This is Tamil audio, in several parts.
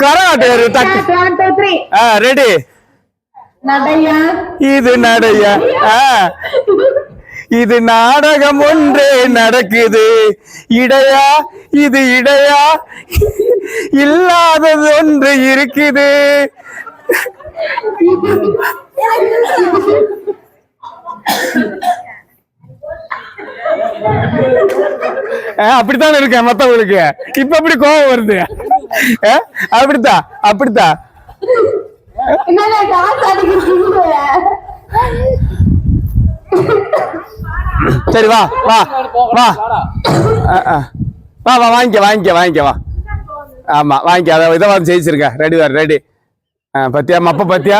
கரகாட்டு தக்கு. ரெடி இது நடைய? இது நாடகம் ஒன்றே நடக்குது. இடையா? இது இடையா? இல்லாதது ஒன்று இருக்குது. அப்படித்தான் இருக்கேன் மத்தவங்களுக்கு? இப்ப எப்படி கோபம் வருது? அப்படித்தான் அப்படித்தான் சரி வா வா வா. வா வா வாங்கிக்க வாங்கிக்க வாங்கிக்க வா. ஆமா வாங்கிக்க. அதை இதை வந்து ஜெயிச்சிருக்க. ரெடி வேறு ரெடி பத்தியா? மப்ப பத்தியா?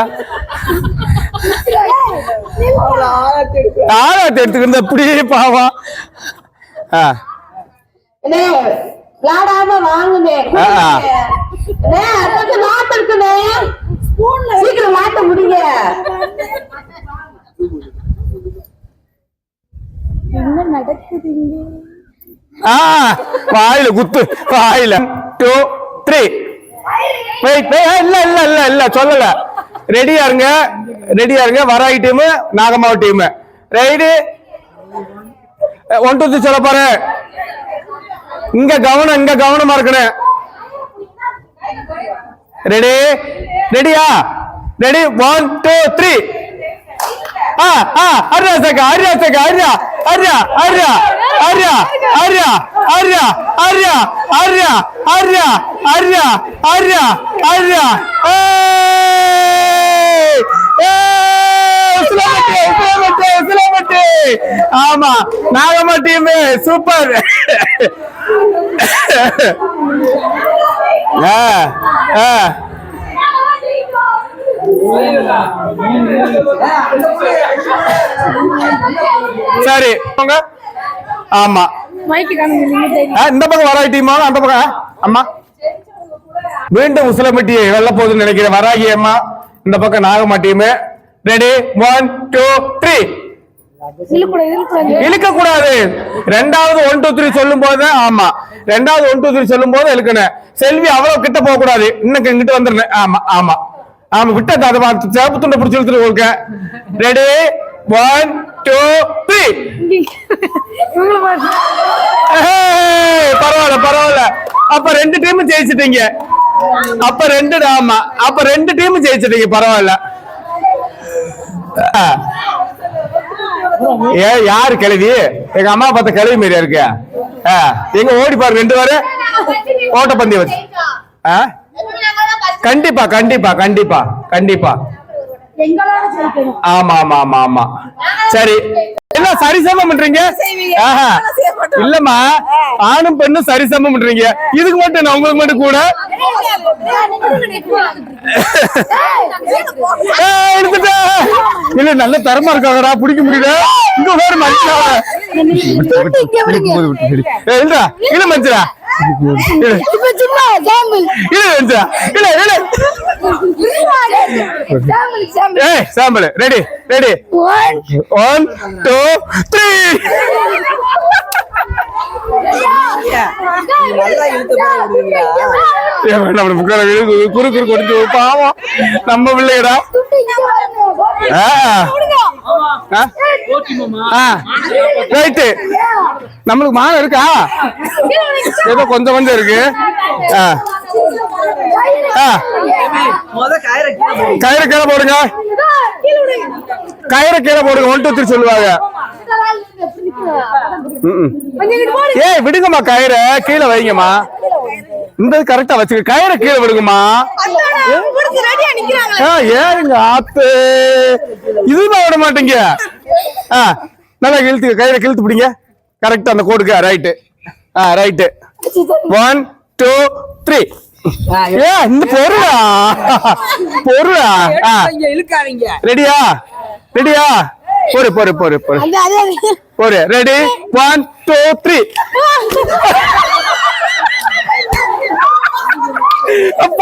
ஆராத்து எடுத்துக்கிறது அப்படி பாவம். விளையாடாம வாங்குனே மாத்த இருக்குனே சீக்கிரம் வாயில குத்து வாயில. டூ த்ரீ வெயிட் இல்ல இல்ல இல்ல இல்ல சொல்லல. ரெடியா இருங்க. ரெடியா இருங்க வராய் team நாகமாவு team ride one two three சொல்ல பாரு இங்க கவனம் இங்க கவனமா இருக்கணும் ரெடி ரெடியா ரெடி ஒன் டூ த்ரீ ஆ ஆ அரியா சக்க அரியா சக்க அரியா அரியா அரியா அரியா அரியா அரியா அரியா அரியா அரியா அரியா அரியா அரியா ஏய் ஆமா நாகம்மா டீம் சூப்பர் சரி ஆமா. இந்த பக்கம் வராகி டீமா அந்த பக்கம் அம்மா. மீண்டும் உசிலம்பட்டி வெல்ல போகுதுன்னு நினைக்கிறேன். வராகி அம்மா இந்த பக்கம் Nagamma team ready one two three இழுக்க கூடாது ரெண்டாவது ஒன் டூ த்ரீ சொல்லும் போது ஆமா. ரெண்டாவது ஒன் டூ த்ரீ சொல்லும் போது இழுக்கணும். செல்வி அவ்வளவு கிட்ட போக கூடாது இன்னும் இங்கிட்டு வந்துருந்தேன் ஆமா ஆமா. ஆமா விட்டது. அதை பார்த்து சேப்பு துண்டை பிடிச்சி இழுத்துட்டு கொடுக்க ரெடி ஒன் டூ த்ரீ பரவாயில்ல பரவாயில்ல. அப்ப ரெண்டு டீம் ஜெயிச்சிட்டீங்க. அப்ப ரெண்டு ஆமா. அப்ப ரெண்டு டீம் ஜெயிச்சிட்டீங்க பரவாயில்ல. ஏ யாரு கிழவி? எங்க அம்மா பார்த்த கிழவி மாரியா இருக்கு? ஆ, எங்க ஓடி பாரு ரெண்டு பேரு. ஓட்டப்பந்தயம் வச்சு. ஆ? கண்டிப்பா கண்டிப்பா கண்டிப்பா கண்டிப்பா. ஆமா ஆமா ஆமா ஆமா. சரி. என்ன சரிசமம் பண்றீங்க. இல்லம்மா ஆணும் பெண்ணும் சரிசமம் பண்றீங்க. இதுக்கு மட்டும் நான் உங்களுக்கு மட்டும் கூட? எடுத்துட்டேன். இல்ல நல்ல தரமா இருக்காங்கடா பிடிக்க முடியல. இங்க வேற மனுஷா இல்ல இல்ல sample ready. Ready. One two three குறு குறு கொடுத்து பாவம் நம்ம பிள்ளைடா ரைட்டு நம்மளுக்கு மானம் இருக்கா? ஏதோ கொஞ்சம் கொஞ்சம் இருக்கு. கயிறு கீழே போடுங்க. கயிறு கீழே போடுங்க. ஒன் டூ த்ரீ சொல்லுவாங்க. ஏய் விடுங்கம்மா கயிறை. கீழே வைங்கம்மா. இந்த கரெக்டா வச்சுக்க. கயிறை கீழே விடுங்கம்மா ஏறுங்க ஆத்து. இதுதான் விட மாட்டீங்க. ஆ நல்லா இழுத்து கயிறை கிழுத்து பிடிங்க. கரெக்டா அந்த கோடுக்கு ரைட்டு ஆ ரைட்டு ஒன் டூ த்ரீ ஏ இந்த பொருளா? பொருளா? ரெடியா ரெடியா போரு போரு போரு போரு போரு ரெடி ஒன் டூ த்ரீ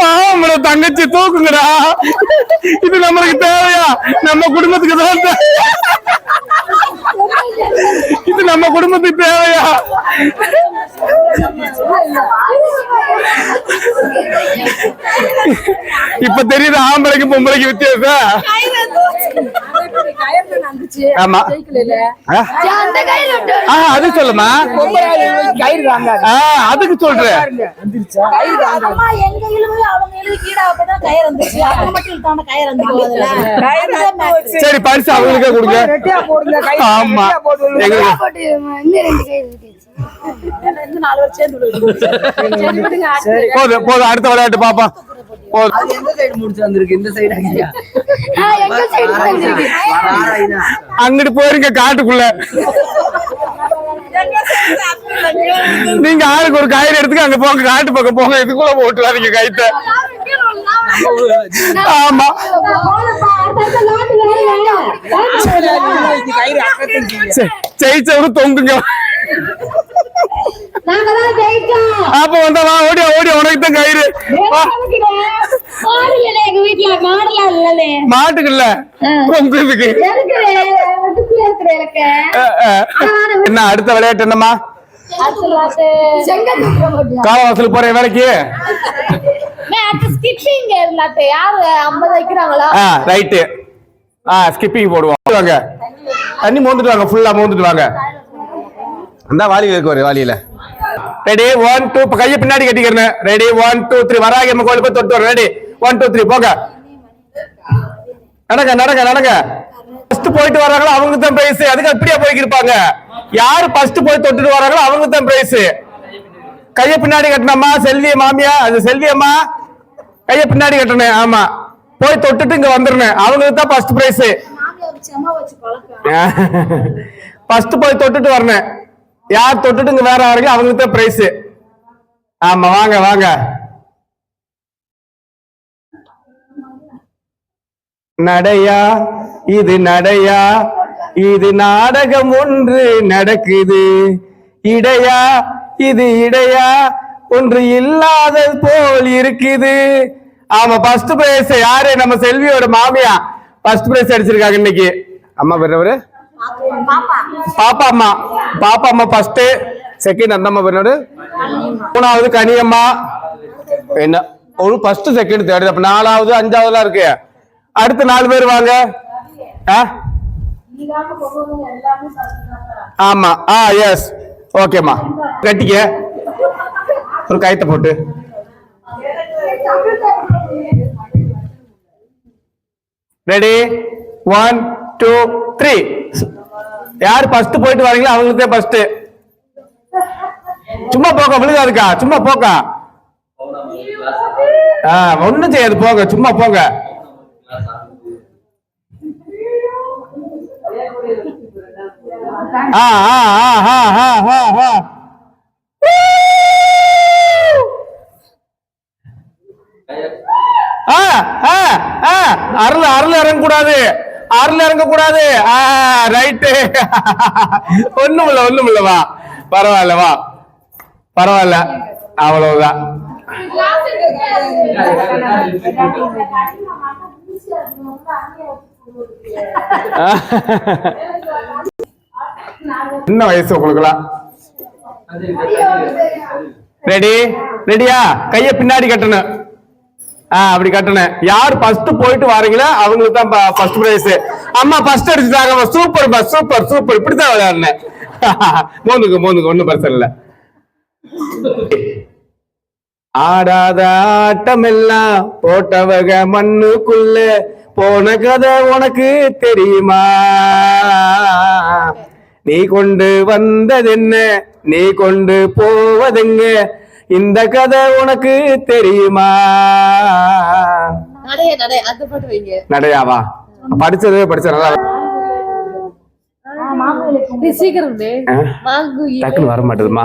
பாவம் தங்கச்சி தூக்குங்கடா. இது நம்மளுக்கு தேவையா? நம்ம குடும்பத்துக்கு தான் இது நம்ம குடும்பத்துக்கு தேவையா? இப்ப தெரியுது ஆம்பளைக்கு பொம்பளைக்கு வித்தியாசம்? ஆமா. அது சொல்லுமா? அதுக்கு சொல்றேன். சரி பரிசு அவங்களுக்கே கொடுங்க. போதும் போதும். அடுத்த விளையாட்டு பாப்பா அங்கிட்டு போயிருங்க காட்டுக்குள்ள. நீங்க ஆளுக்கு ஒரு காயிறு எடுத்துக்க அங்க போங்க காட்டு பக்கம் போங்க இதுக்குள்ள போட்டுறாதீங்க கைத்த ஆமா. ஜெயிச்சவரும் தொங்குங்க. அப்ப வந்தா ஓடி உனக்கு தான் என்ன அடுத்த விளையாட்டு என்னமா காலவாசல் போற வேலைக்கு? ரைட்டு. ஆ ஸ்கிப்பிங் போடுவோம். தண்ணி மோந்துட்டு வாங்க ஃபுல்லா மோந்துட்டு வாங்க. அந்த வாலி இருக்கு ஒரு வாலியில. ரெடி ஒன் டூ கையை பின்னாடி கட்டிக்கிறேன் ரெடி ஒன் டூ த்ரீ வராக எம்ம கோயில் போய் தொட்டு வரேன் ரெடி ஒன் டூ த்ரீ போங்க. நடங்க நடங்க நடங்க. ஃபர்ஸ்ட் போயிட்டு வராங்களோ? அவங்க தான் பிரைஸ் அதுக்கு அப்படியே போய்க்கு இருப்பாங்க. யாரு ஃபர்ஸ்ட் போய் தொட்டுட்டு வராங்களோ அவங்க தான் பிரைஸ் கையை பின்னாடி கட்டணம்மா செல்வி மாமியா அது செல்வி அம்மா. கையை பின்னாடி கட்டணும். ஆமா. போய் தொட்டுட்டு இங்க வந்துடணும். அவங்களுக்கு தான் ஃபர்ஸ்ட் பிரைஸ் ஃபர்ஸ்ட் போய் தொட்டுட்டு வரணும். யார் தொட்டுட்டு இங்க வேற யாருக்கு அவங்களுக்கு தான் பிரைஸ் ஆமா வாங்க வாங்க. நடையா இது நடையா? இது நாடகம் ஒன்று நடக்குது. இடையா இது இடையா? ஒன்று இல்லாதது போல் இருக்குது. ஆமா ஃபர்ஸ்ட் பிரைஸ் யாரு? நம்ம செல்வியோட மாமியா ஃபர்ஸ்ட் பிரைஸ் அடிச்சிருக்காங்க இன்னைக்கு. அம்மா பெறவரு பாப்பா அம்மா. பாப்பா அம்மா ஃபர்ஸ்ட் செகண்ட் அந்த அம்மா பேர் மூணாவது கனியம்மா. என்ன? ஒரு ஃபர்ஸ்ட் செகண்ட் தேர்ட் அப்ப நாலாவது அஞ்சாவதுலாம் இருக்கு. அடுத்து நாலு பேர் வாங்க. ஆ? ஆமா. ஆ எஸ் ஓகேம்மா கட்டிக்க. ஒரு கயத்தை போட்டு. ரெடி ஒன் டூ த்ரீ யார் ஃபர்ஸ்ட் போயிட்டு வரீங்களோ அவங்களுக்கு ஃபர்ஸ்ட் சும்மா போக விழுகாதுக்கா சும்மா போக்க ஒன்றும் செய்யாது போக சும்மா போங்க. ஆ ஆ ஆ ஆ. ஆ ஆ ஆ. அருள் அருள் இறங்கக்கூடாது. ஆறுல இறங்கக்கூடாது. ரைட்டு ஒண்ணும் இல்ல ஒண்ணும் இல்லவா பரவாயில்லவா பரவாயில்ல. அவ்வளவுதான். என்ன வயசு உங்களுக்குலாம் ரெடி ரெடியா கைய பின்னாடி கட்டணும். அப்படி கட்டணும் யார் ஃபர்ஸ்ட் போயிட்டு வரீங்களோ அவங்களுக்கு தான் ஃபர்ஸ்ட் பிரைஸ் அம்மா ஃபர்ஸ்ட் அடிச்சுட்டாங்க. சூப்பர் பஸ் சூப்பர் சூப்பர் இப்படித்தான் விளையாடினேன். மோந்துக்கு மோந்துக்கு. ஒன்றும் பிரச்சனை இல்லை. ஆடாத ஆட்டமெல்லாம் போட்டவக மண்ணுக்குள்ள போன கதை உனக்கு தெரியுமா? நீ கொண்டு வந்தது என்ன நீ கொண்டு போவதெங்க? இந்த கதை உனக்கு தெரியுமா? நடையாவா படிச்சது படிச்ச நல்லா வர மாட்டேதுமா?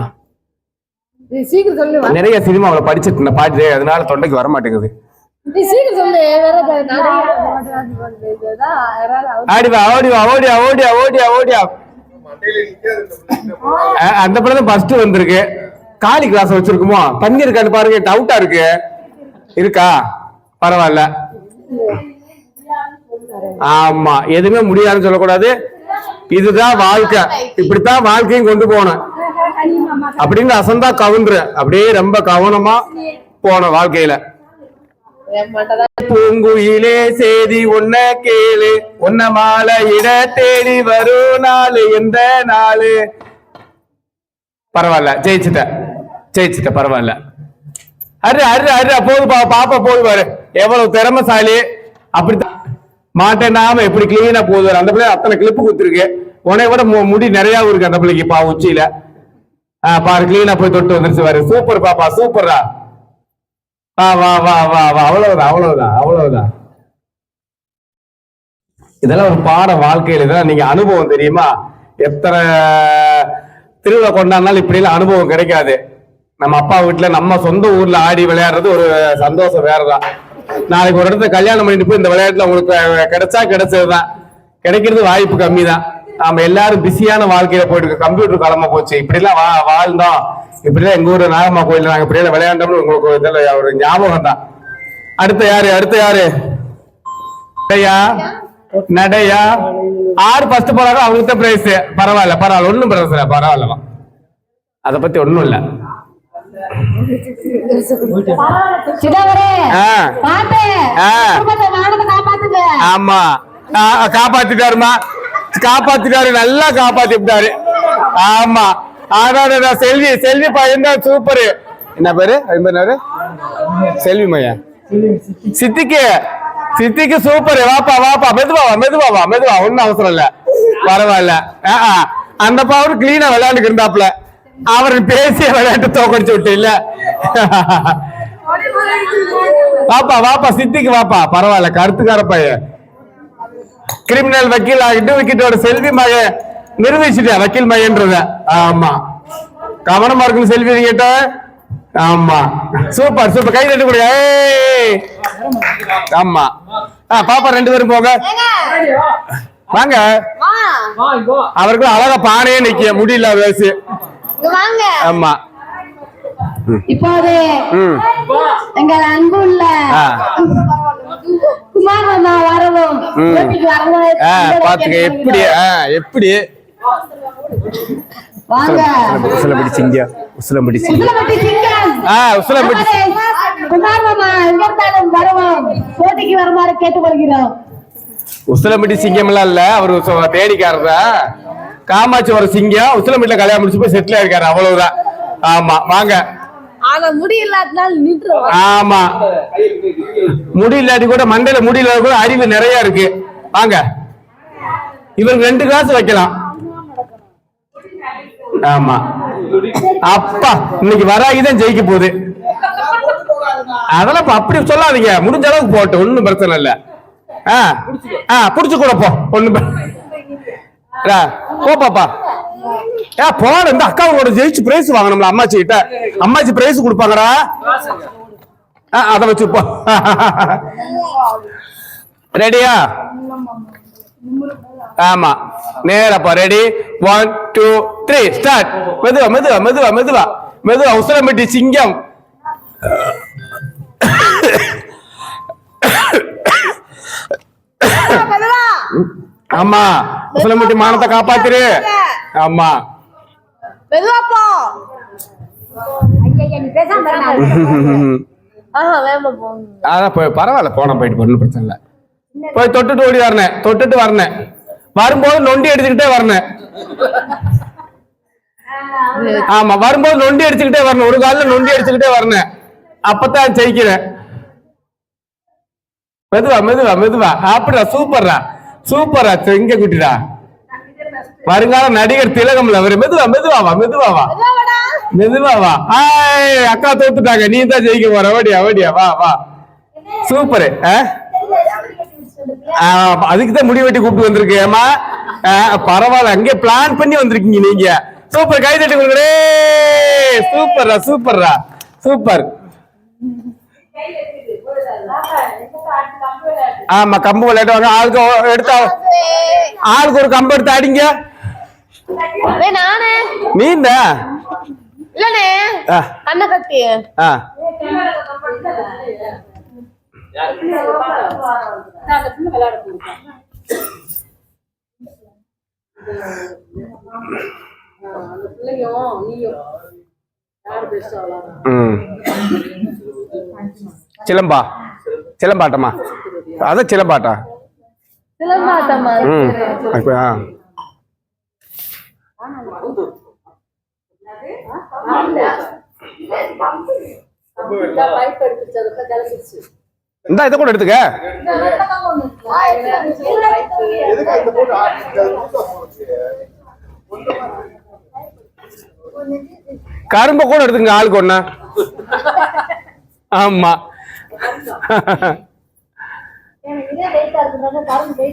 நிறைய சினிமாவில படிச்சிட்டு இருந்த பாட்டு அதனால தொண்டைக்கு வர மாட்டேங்குது. ஆடிவா ஓடிவா ஓடியா ஓடியா ஓடியா ஓடியா அந்த படம் தான் ஃபர்ஸ்ட் வந்திருக்கு. காளி கிளாஸ் வச்சிருக்குமோ? தண்ணி இருக்கான்னு பாருங்க டவுட்டா இருக்கு. இருக்கா? பரவாயில்ல. ஆமா எதுவுமே முடியாதுன்னு சொல்லக்கூடாது. இதுதான் வாழ்க்கை. இப்படித்தான் வாழ்க்கையும் கொண்டு போனேன் அப்படின்னு அசந்தா கவுன்று அப்படியே ரொம்ப கவனமா போன வாழ்க்கையில. பூங்குயிலே செய்தி உன்ன கேளு. உன்ன மாலை இட தேடி வரும் நாளு எந்த நாளு? பரவாயில்ல ஜெயிச்சுட்ட. ஜெயிச்சுட்ட பரவாயில்ல. அரு அரு அரு போது பா பாப்பா போது பாரு. எவ்வளவு திறமைசாலி. அப்படித்தான். நாம எப்படி கிளீனா போகுது அந்த பிள்ளை அத்தனை கிளிப்பு கொடுத்துருக்கு. உனைய விட மு- முடி நிறைய இருக்கு அந்த பிள்ளைக்கு பா உச்சியில. ஆ, பாரு கிளீனா போய் தொட்டு வந்துருச்சு பாரு. சூப்பர் பாப்பா சூப்பரா வா வா வா வா வா. அவ்வளவுதான் அவ்வளவுதான் அவ்வளவுதான். இதெல்லாம் ஒரு பாடம் வாழ்க்கையில இதெல்லாம் நீங்க அனுபவம் தெரியுமா? எத்தனை திருவிழா கொண்டாடினாலும் இப்படி எல்லாம் அனுபவம் கிடைக்காது. நம்ம அப்பா வீட்டுல நம்ம சொந்த ஊர்ல ஆடி விளையாடுறது ஒரு சந்தோஷம் வேறதான். நாளைக்கு ஒரு இடத்துல கல்யாணம் பண்ணிட்டு போய் இந்த விளையாட்டுல உங்களுக்கு கிடைச்சா கிடைச்சதுதான். கிடைக்கிறது வாய்ப்பு கம்மி தான் நாம எல்லாரும் பிஸியான வாழ்க்கையில போயிட்டு இருக்கோம். கம்ப்யூட்டர் காலமா போச்சு. இப்படி எல்லாம் வா வாழ்ந்தோம். இப்படிலாம் எங்க ஊர்ல நாகம்மா கோயில்ல நாங்க இப்படி எல்லாம் விளையாண்டோம்னு உங்களுக்கு இதுல ஒரு ஞாபகம் தான் அடுத்த யாரு? அடுத்த யாரு? நடையா? நடையா? ஆறு ஃபர்ஸ்ட் போறாங்க அவங்களுக்கு தான் பிரைஸ் பரவாயில்ல பரவாயில்ல. ஒண்ணும் பிரச்சனை பரவாயில்லவா அதை பத்தி ஒண்ணும் இல்லை. ஆமா. காப்பாத்திட்டாருமா? காப்பாத்திட்டாரு நல்லா காப்பாத்தி விட்டாரு ஆமா. ஆனா செல்வி செல்வி பையன் தான் சூப்பர். என்ன பேரு? என்னது? செல்வி மையா. சித்திக்கு சித்திக்கு சூப்பர். வாப்பா வாப்பா மெதுவா வா மெதுவா ஒண்ணும் அவசரம் இல்ல. பரவாயில்ல. அந்த பவர் கிளீனா விளையாண்டுக்கு இருந்தாப்ல அவர் பேசிய விளையாட்டு தோக்கடிச்சு விட்டு இல்ல வாப்பா வாப்பா சித்திக்கு வாப்பா. பரவாயில்ல கருத்துக்கார பையன். கிரிமினல் வக்கீல் ஆகிட்டு விக்கெட்டோட செல்வி மகன் நிரூபிச்சுட்டேன் வக்கீல் மகன்றத ஆமா. கவனமா இருக்குன்னு செல்வி கேட்ட ஆமா. Super super. கை தட்டி கொடுங்க. ஏய். ஆமா. பாப்பா ரெண்டு பேரும் போங்க. வாங்க. அவருக்கு அழகா பானையே நிக்க முடியல வாங்க ஆமா. இப்போது எங்கள் அன்புள்ள. குமார் அண்ணா வரவும் பாத்துக்க எப்படி எப்படி? வாங்க. உசலம்படி சிங்கம் உசிலம்பட்டி சிங்கம். ஆ உசலம்படி குமார் மாமா எங்க இருந்தாலும் வருவோம். போட்டிக்கு வருமாறு கேட்டுக்கொள்கிறோம். உசிலம்பட்டி சிங்கம் எல்லாம் இல்ல அவரு தான் காமாட்சி ஒரு சிங்கம் உசிலம்பட்டில கல்யாணம் முடிச்சு போய் செட்டில் ஆயிருக்காரு. அவ்வளவுதான். ஆமா வாங்க. ஆமா. முடி இல்லாட்டி கூட மண்டையில முடி இல்லாத கூட அறிவு நிறைய இருக்கு. வாங்க. இவருக்கு ரெண்டு கிளாஸ் வைக்கலாம். ஆமா. அப்பா இன்னைக்கு வராகிதான் ஜெயிக்க போகுது. அதெல்லாம் அப்படி சொல்லாதீங்க. முடிஞ்ச அளவுக்கு போட்டு ஒண்ணும் பிரச்சனை இல்ல. ஆ ஆ புடிச்சு கூட போ. ஒண்ணும் போப்பாப்பா ஏ போட இந்த அக்காவோட ஜெயிச்சு பிரைஸ் வாங்கணும்ல அம்மாச்சி கிட்ட. அம்மாச்சி பிரைஸ் கொடுப்பாங்கடா. ஆ, வச்சு போ. ரெடியா ஆமா. நேரப்பா ready one two three start மெதுவா மெதுவா மெதுவா மெதுவா. மெதுவா உசரம்பட்டி சிங்கம். ஆமா. உசலம்பட்டி மானத்தை காப்பாத்துரு. ஆமா. அதான் போய் பரவாயில்ல போன போயிட்டு ஒன்றும் பிரச்சனை இல்லை. போய் தொட்டுட்டு ஓடி வரனேன் தொட்டுட்டு வரனேன் வரும்போது நொண்டி அடிச்சுக்கிட்டே வரனேன் ஆமா வரும்போது நொண்டி அடிச்சுக்கிட்டே வரணும் ஒரு காலில் நொண்டி அடிச்சுக்கிட்டே வரனேன் அப்பதான் ஜெயிக்கிறேன். மெதுவா மெதுவா மெதுவா. அப்படிடா சூப்பர்ரா. சூப்பரா எங்க குட்டிடா. வருங்கால நடிகர் திலகம்ல அவரு மெதுவா மெதுவா வா மெதுவா வா. மெதுவா வா. ஹாய் அக்கா தோத்துட்டாங்க. நீ தான் ஜெயிக்க போற. வடியா வடியா வா வா. சூப்பர் அதுக்கு தான் முடி வெட்டி கூப்பிட்டு வந்திருக்கு. ஏமா பரவாயில்ல. அங்கே பிளான் பண்ணி வந்திருக்கீங்க நீங்க. சூப்பர் கை தட்டி கொடுக்குறே சூப்பர்ரா சூப்பர்ரா. சூப்பர். ஆமா கம்பு விளையாட்டு வாங்க ஆளுக்கு எடுத்தா ஆளுக்கு ஒரு கம்பு எடுத்து அடிங்க. நானே. நீ இந்த இல்லனே ஆ. கண்ணை கட்டி. ஆ. ம் சிலம்பா. சிலம்பாட்டமா? அதான் சிலம்பாட்டா? சிலம்பாட்டமா? ம். ஆ இந்தா இதை கூட எடுத்துக்க. கரும்பை கூட எடுத்துங்க ஆளுக்கு ஒண்ணா. ஆமா.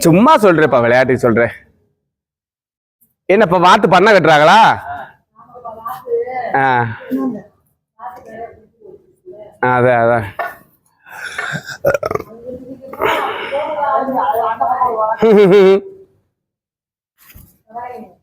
சும்மா சொல்றேப்பா விளையாட்டுக்கு சொல்றேன். என்னப்பா வாத்து பண்ண கட்டுறாங்களா? ஆ. அதான் அதான்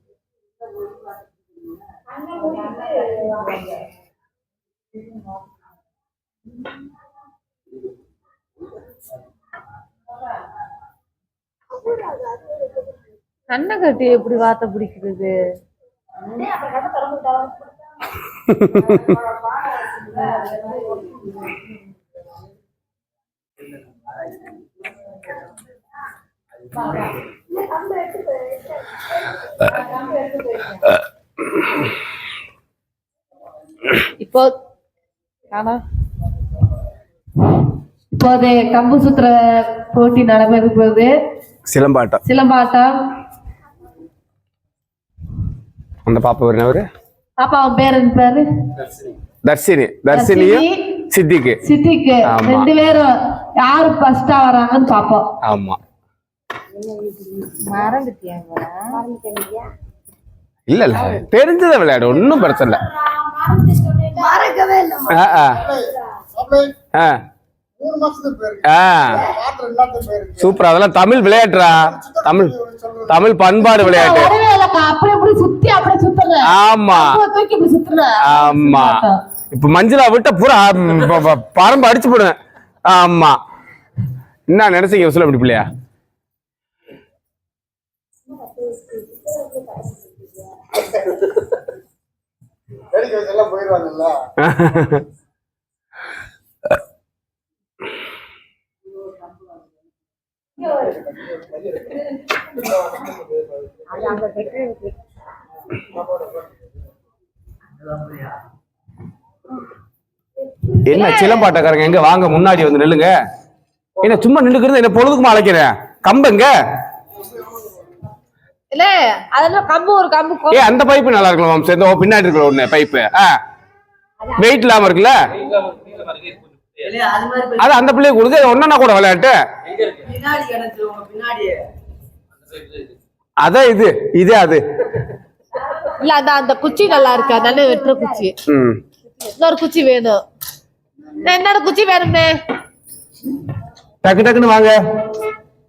கண்ணை கட்டி எப்படி வாத்த பிடிக்கிறது? இப்போ இப்போது கம்பு சுத்துற போட்டி நடைபெற போகுது சிலம்பாட்டம். சிலம்பாட்டம். அந்த பாப்பா பேர் என்ன பேரு பாப்பா அவன் பேர் என்ன பேரு? தர்ஷினி. தர்ஷினியும் தர்ஷினி. சித்திக்கு. சித்திக்கு. ரெண்டு பேரும் யாரு ஃபர்ஸ்டா வராங்கன்னு பாப்போம். ஆமா. மறந்துட்டியாங்க இல்ல இல்ல தெரிஞ்சதை விளையாடு ஒன்றும் பிரச்சனை இல்ல மறக்கவே இல்லை ஆ, ஆ. ஆ. ஆ. சூப்பர் அதெல்லாம் தமிழ் விளையாட்டுடா தமிழ் தமிழ் பண்பாடு விளையாட்டு ஆமா ஆமா இப்ப மஞ்சளா விட்ட பூரா பரம்பு அடிச்சு போடுவேன் ஆமா என்ன நினைச்சீங்க சொல்ல அப்படி பிள்ளையா என்ன சிலம்பாட்டக்காரங்க? எங்க வாங்க முன்னாடி வந்து நில்லுங்க. என்ன சும்மா நின்றுக்கிறது என்ன பொழுதுக்குமா அழைக்கிறேன் கம்பங்க? இல்ல அதெல்லாம் கம்பு ஒரு கம்பு கொ- ஏ அந்த பைப்பு நல்லா இருக்கலாம் மாம்ஸ் இந்த பின்னாடி இருக்கிற ஒண்ணு பைப்பு ஆ. வெயிட் இல்லாம இருக்குல்ல? அது மாதிரி போய் அது அந்த பிள்ளைய கொடுத்து ஒன்னா கூட விளையாட்டு. அதான் இது இதே அது. இல்ல அந்த அந்த குச்சி நல்லா இருக்கு அதனால வெட்டுற குச்சி. ம். இன்னொரு குச்சி வேணும். என்னோட குச்சி வேணுமே டக்கு டக்குன்னு வாங்க.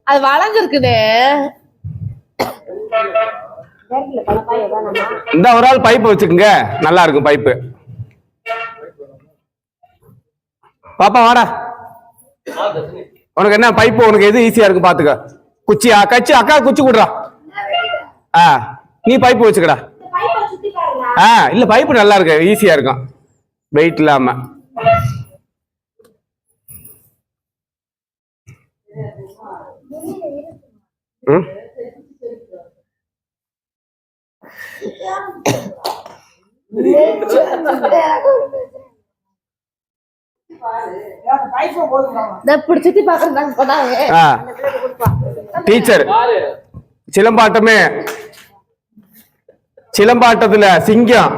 அது வளைஞ்சிருக்குதே இந்த ஒரு ஆள் பைப்பு வச்சுக்கோங்க. நல்லா இருக்கும் பைப்பு பாப்பா வாடா. உனக்கு என்ன பைப்பு உனக்கு எது ஈஸியா இருக்கு பாத்துக்க. குச்சியா? கச்சி அக்கா குச்சி கொடுறா. ஆ நீ பைப்பு வச்சுக்கடா. ஆ இல்ல பைப்பு நல்லா இருக்கு ஈஸியா இருக்கும். வெயிட் இல்லாம. ம் இந்த இப்படி சுத்தி பாக்குறாங்க போனாங்க ஆ டீச்சர் சிலம்பாட்டமே. சிலம்பாட்டத்துல சிங்கம்.